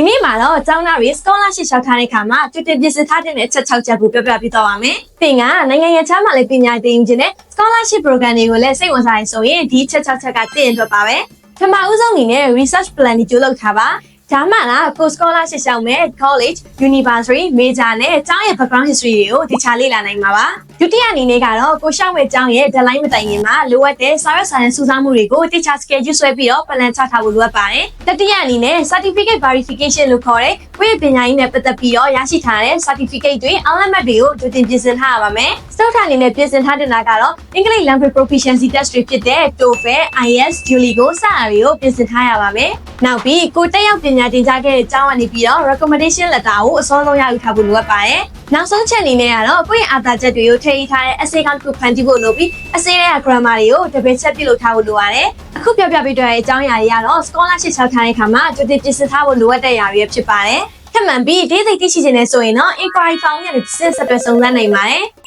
ဒီနေ့မှာတော့ကျောင်းသားတွေ scholarship ရှောက်ထားတဲ့အခါမှာတူတင်ပြင်ဆင်ထားတဲ့အချက်6ချက်ကိုပြောပြပေးသွားပါမယ်။သင်ကနိုင်ငံရေးချမ်းမှာလည်းပညာသင်ယူခြင်းနဲ့ scholarship program တွေကိုလည်းစိတ်ဝင်စားရင်ဆိုရင်ဒီချက်6ချက်ကသင်အတွက်ပါပဲ။ပထမဦးဆုံးအနေနဲ့ research plan ကိုကြိုးလုပ်ထားပါ။ ဒါမှလားကို scholarship ရှောက်မဲ့ college, university, major နဲ့ကျောင်းရဲ့ background history တွေကိုတခြားလေ့လာနိုင်မှာပါ။ဒုတိယအနေနဲ့ကတော့ကိုရှောက်မဲ့ကျောင်းရဲ့ deadline မတိုင်ခင်မှာလိုအပ်တဲ့စာရွက်စာတမ်းစုဆောင်းမှုတွေကိုတခြား schedule ဆွဲပြီးတော့ plan ချထားဖို့လိုအပ်ပါတယ်။တတိယအနေနဲ့ certificate verification လို့ခေါ်တဲ့ကိုယ့်ရဲ့ပညာရေးနဲ့ပတ်သက်ပြီးတော့ရရှိထားတဲ့ certificate တွေ element တွေကိုကြိုတင်ပြင်ဆင်ထားရပါမယ်။စတုထအနေနဲ့ပြင်ဆင်ထားတဲ့နာကတော့ English language proficiency test တွေဖြစ်တဲ့ TOEFL, IELTS, Duolingo စတာတွေကိုပြင်ဆင်ထားရပါမယ်။နောက်ပြီးကိုတက်ရောက်ပညာသင်ကြားခဲ့တဲ့အကြောင်းကနေပြီးတော့ recommendation letter ကိုအစောဆုံးရယူထားဖို့လိုအပ်ပါတယ်။နောက်ဆုံးချက်အနေနဲ့ကတော့ကိုယ့်ရဲ့အာသာချက်တွေကိုထည့်ထားတဲ့ essay ကောက်ကိုဖန်တီးဖို့လိုပြီး essay ရဲ့ grammar တွေကိုတပည့်ချက်ပြုလုပ်ထားဖို့လိုပါတယ်။အခုပြောပြပေးတဲ့အကြောင်းအရာတွေကတော့ scholarship ချောက်ထားတဲ့အခါမှာကြိုတင်ပြင်ဆင်ထားဖို့လိုအပ်တဲ့အရာတွေဖြစ်ပါတယ်။ထပ်မံပြီးဒေးသိသိရှိခြင်းနဲ့ဆိုရင်တော့ inquiry form နဲ့စစ်ဆက်သွယ်စုံစမ်းနိုင်ပါတယ်။